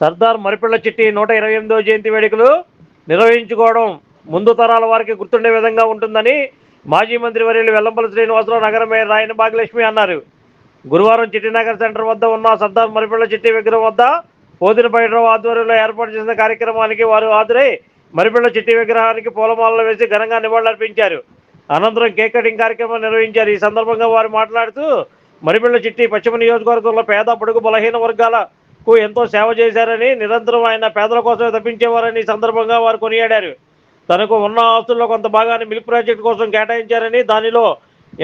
సర్దార్ మరిపిళ్ళ చిట్టి నూట ఇరవై ఎనిమిదవ జయంతి వేడుకలు నిర్వహించుకోవడం ముందు తరాల వారికి గుర్తుండే విధంగా ఉంటుందని మాజీ మంత్రి వర్యులు వెల్లంపల్లి శ్రీనివాసరావు నగర మేయర్ రాయన భాగ్యలక్ష్మి అన్నారు. గురువారం చిట్టినగర్ సెంటర్ వద్ద ఉన్న సర్దార్ మరిపిళ్ళ చిట్టి విగ్రహం వద్ద పోతిన పైడరావు ఆధ్వర్యంలో ఏర్పాటు చేసిన కార్యక్రమానికి వారు హాజరై మరిపిళ్ళ చిట్టి విగ్రహానికి పూలమాలలు వేసి ఘనంగా నివాళులర్పించారు. అనంతరం కేక్ కటింగ్ కార్యక్రమం నిర్వహించారు. ఈ సందర్భంగా వారు మాట్లాడుతూ మరిపిళ్ళ చిట్టి పశ్చిమ నియోజకవర్గంలో పేద పొడుగు బలహీన కు ఎంతో సేవ చేశారని నిరంతరం ఆయన పేదల కోసమే తప్పించేవారని సందర్భంగా వారు కొనియాడారు. తనకు ఉన్న ఆస్తుల్లో కొంత భాగాన్ని మిల్క్ ప్రాజెక్ట్ కోసం కేటాయించారని దానిలో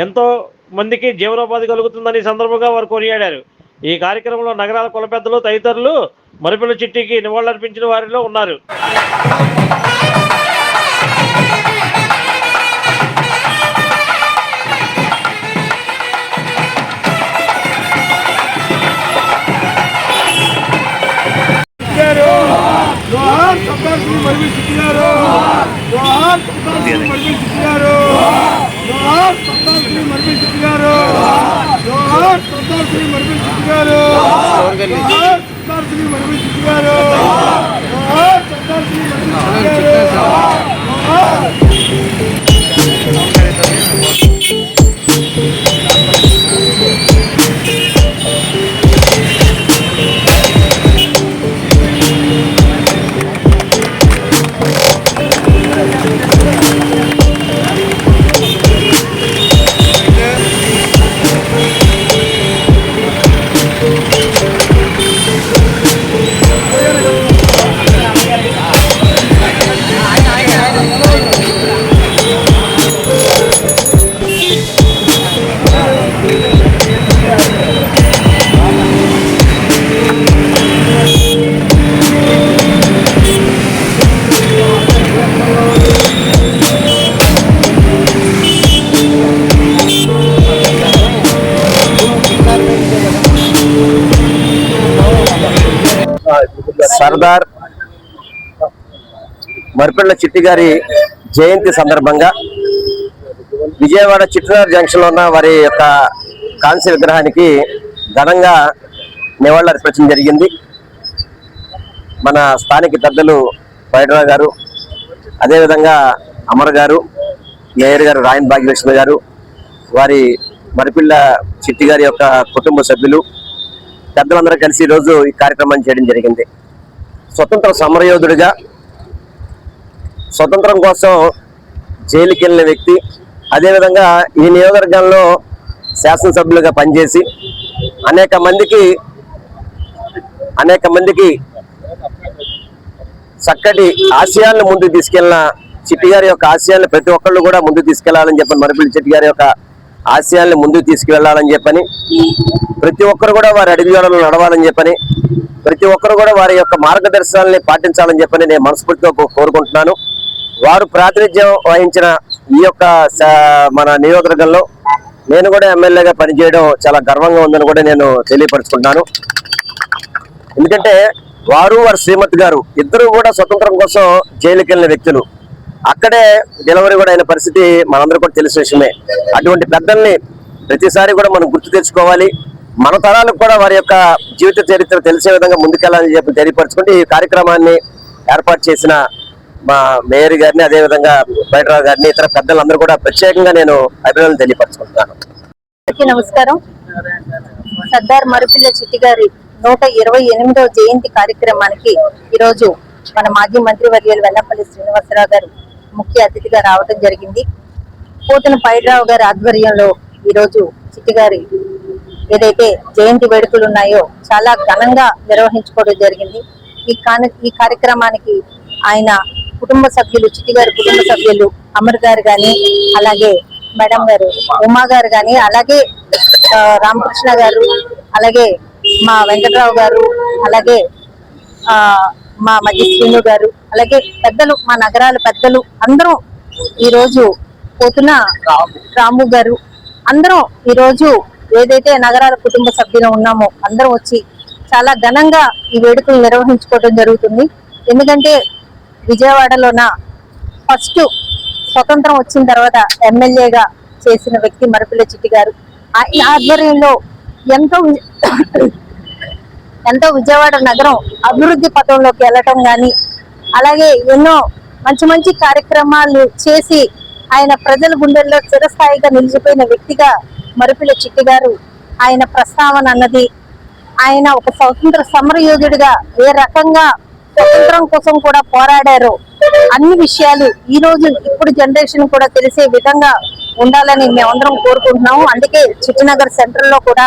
ఎంతో మందికి జీవనోపాధి కలుగుతుందని సందర్భంగా వారు కొనియాడారు. ఈ కార్యక్రమంలో నగరాల కుల పెద్దలు తదితరులు మరిపిల్ల చిట్టికి నివాళులర్పించిన వారిలో ఉన్నారు. సర్దార్ శ్రీ మర్మి సిద్ధి గారు జోహార్ సర్దార్ శ్రీ మర్మి సిద్ధి గారు జోహార్ సర్దార్ శ్రీ మర్మి సిద్ధి గారు సర్దార్ మరిపిళ్ళ చిట్టి గారి జయంతి సందర్భంగా విజయవాడ చిట్టినార్ జంక్షన్ ఉన్న వారి యొక్క కాంస్య విగ్రహానికి ఘనంగా నివాళులర్పించడం జరిగింది. మన స్థానిక పెద్దలు పైడరావు గారు అదేవిధంగా అమర్ గారు మేయర్ గారు రాయన్ భాగ్యలక్ష్మి గారు వారి మరిపిల్ల చిట్టి గారి యొక్క కుటుంబ సభ్యులు పెద్దలందరూ కలిసి ఈరోజు ఈ కార్యక్రమాన్ని చేయడం జరిగింది. స్వతంత్ర సమరయోధుడిగా స్వతంత్రం కోసం జైలుకి వెళ్ళిన వ్యక్తి అదేవిధంగా ఈ నియోజకవర్గంలో శాసనసభ్యులుగా పనిచేసి అనేక మందికి అనేక మందికి చక్కటి ఆశయాలను ముందుకు తీసుకెళ్ళిన చిట్టి గారి యొక్క ఆశయాలను ప్రతి ఒక్కళ్ళు కూడా ముందుకు తీసుకెళ్ళాలని చెప్పి మరపిల్లి చిట్టి గారి యొక్క ఆశయాల్ని ముందుకు తీసుకువెళ్ళాలని చెప్పని ప్రతి ఒక్కరు కూడా వారి అడుగుజాడలు నడవాలని చెప్పని ప్రతి ఒక్కరు కూడా వారి యొక్క మార్గదర్శనాలని పాటించాలని చెప్పని నేను మనస్ఫూర్తిగా కోరుకుంటున్నాను. వారు ప్రాతినిధ్యం వహించిన ఈ యొక్క మన నియోజకవర్గంలో నేను కూడా ఎమ్మెల్యేగా పనిచేయడం చాలా గర్వంగా ఉందని కూడా నేను తెలియపరుచుకుంటున్నాను. ఎందుకంటే వారు వారి శ్రీమతి గారు ఇద్దరు కూడా స్వతంత్రం కోసం జైలుకి వెళ్ళిన వ్యక్తులు. అక్కడే డెలివరీ కూడా అయిన పరిస్థితి మనందరూ కూడా తెలిసిన విషయమే. అటువంటి పెద్దల్ని ప్రతిసారి కూడా మనం గుర్తు తెచ్చుకోవాలి. మన తరాలకు కూడా వారి యొక్క జీవిత చరిత్ర తెలిసే విధంగా ముందుకెళ్ళాలని చెప్పి తెలియపరచుకుంటే ఈ కార్యక్రమాన్ని ఏర్పాటు చేసిన మా మేయర్ గారిని అదేవిధంగా బయటరావు గారిని ఇతర పెద్దలందరూ కూడా ప్రత్యేకంగా నేను అభినందనలు తెలియపరచుకుంటున్నాను. నమస్కారం. సర్దార్ మరుపిల్ల చిట్టి గారి నూట ఇరవై ఎనిమిదవ జయంతి కార్యక్రమానికి ఈరోజు మన మాజీ మంత్రివర్యులు వెల్లంపల్లి శ్రీనివాసరావు గారు ముఖ్య అతిథిగా రావడం జరిగింది. పోతున పైడ్రావు గారి ఆధ్వర్యంలో ఈరోజు చిట్టి గారి ఏదైతే జయంతి వేడుకలు ఉన్నాయో చాలా ఘనంగా నిర్వహించుకోవడం జరిగింది. ఈ ఈ కార్యక్రమానికి ఆయన కుటుంబ సభ్యులు చిట్టి గారి కుటుంబ సభ్యులు అమర్ గారు కానీ అలాగే మేడం గారు ఉమా గారు కానీ అలాగే రామకృష్ణ గారు అలాగే మా వెంకట్రావు గారు అలాగే మా మధ్య శ్రీను గారు అలాగే పెద్దలు మా నగరాల పెద్దలు అందరం ఈ రోజు పోతున్న రాము. గారు అందరం ఈ రోజు ఏదైతే నగరాల కుటుంబ సభ్యులు ఉన్నామో అందరం వచ్చి చాలా ఘనంగా ఈ వేడుకలు నిర్వహించుకోవడం జరుగుతుంది. ఎందుకంటే విజయవాడలోన ఫస్ట్ స్వతంత్రం వచ్చిన తర్వాత ఎమ్మెల్యేగా చేసిన వ్యక్తి మరపిల్ల చిట్టి గారు. ఆయన ఆధ్వర్యంలో ఎంతో ఎంతో విజయవాడ నగరం అభివృద్ధి పథంలోకి వెళ్ళటం గాని అలాగే ఎన్నో మంచి మంచి కార్యక్రమాలు చేసి ఆయన ప్రజల గుండెల్లో చిరస్థాయిగా నిలిచిపోయిన వ్యక్తిగా మరుపిల చిట్టి గారు ఆయన ప్రస్తావన అన్నది. ఆయన ఒక స్వతంత్ర సమరయోధుడిగా ఏ రకంగా స్వతంత్రం కోసం కూడా పోరాడారు అన్ని విషయాలు ఈ రోజు ఇప్పుడు జనరేషన్ కూడా తెలిసే విధంగా ఉండాలని మేమందరం కోరుకుంటున్నాము. అందుకే చిట్టినగర్ సెంటర్లో కూడా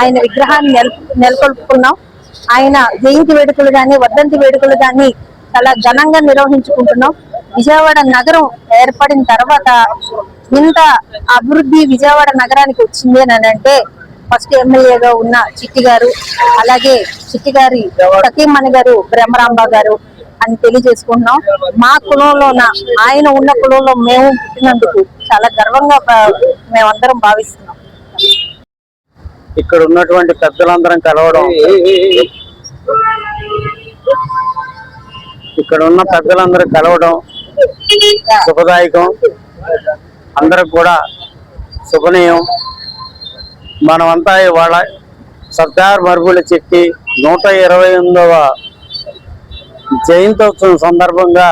ఆయన విగ్రహాన్ని నెల నెలకొల్పుకున్నాం. ఆయన జయంతి వేడుకలు కానీ వర్ధంతి వేడుకలు కానీ చాలా ఘనంగా నిర్వహించుకుంటున్నాం. విజయవాడ నగరం ఏర్పడిన తర్వాత ఇంత అభివృద్ధి విజయవాడ నగరానికి వచ్చింది అని అంటే ఫస్ట్ ఎమ్మెల్యేగా ఉన్న చిట్టి గారు అలాగే చిట్టి గారి సతీమణి గారు బ్రహ్మరాంబ గారు అని తెలియజేసుకుంటున్నాం. మా కులంలో ఆయన ఉన్న కులంలో మేము పుట్టినందుకు చాలా గర్వంగా మేమందరం భావిస్తున్నాం. ఇక్కడ ఉన్నటువంటి పెద్దలందరం కలవడం ఇక్కడ ఉన్న పెద్దలందరూ కలవడం శుభదాయకం. అందరికి కూడా శుభనీయం. మనమంతా ఇవాళ సర్దార్ మరుగుల చెట్టి నూట ఇరవై ఎనిమిదవ జయంతోత్సవం సందర్భంగా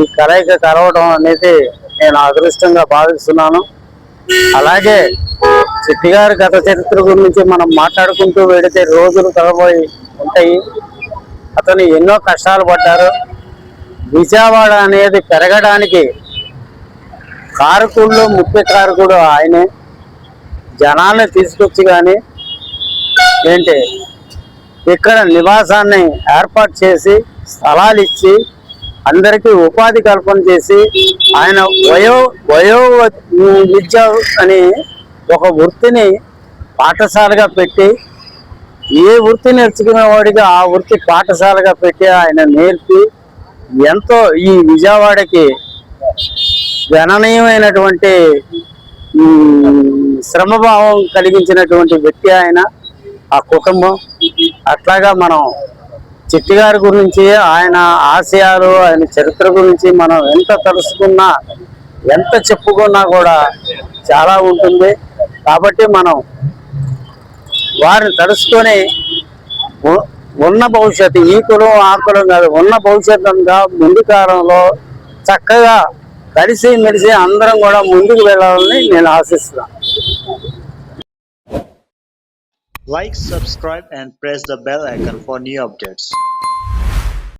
ఈ కలయిక కలవడం అనేది నేను అదృష్టంగా భావిస్తున్నాను. అలాగే చిట్టిగారి గత చరిత్ర గురించి మనం మాట్లాడుకుంటూ వెళితే రోజులు తరబోయి ఉంటాయి. అతను ఎన్నో కష్టాలు పడ్డారు. విజయవాడ అనేది పెరగడానికి కారకుల్లో ముఖ్య కారకుడు ఆయనే. జనాల్ని తీసుకొచ్చి కానీ ఏంటి ఇక్కడ నివాసాన్ని ఏర్పాటు చేసి స్థలాలు ఇచ్చి అందరికీ ఉపాధి కల్పన చేసి ఆయన వయో వయో విద్య అని ఒక వృత్తిని పాఠశాలగా పెట్టి ఏ వృత్తి నేర్చుకునేవాడిగా ఆ వృత్తి పాఠశాలగా పెట్టి ఆయన నేర్పి ఎంతో ఈ విజయవాడకి గణనీయమైనటువంటి శ్రమభావం కలిగించినటువంటి వ్యక్తి ఆయన ఆ కుటుంబం. అట్లాగా మనం చిట్టి గారి గురించి ఆయన ఆశయాలు ఆయన చరిత్ర గురించి మనం ఎంత తెలుసుకున్నా ఎంత చెప్పుకున్నా కూడా చాలా ఉంటుంది. కాబట్టి మనం వారిని తలుసుకొని ఉన్న భవిష్యత్తు ఈ కులం ఆ కులం కాదు ఉన్న భవిష్యత్తు అంతా ముందు కాలంలో చక్కగా కలిసి మెలిసి అందరం కూడా ముందుకు వెళ్ళాలని నేను ఆశిస్తున్నాను Like, subscribe, and press the bell icon for new updates.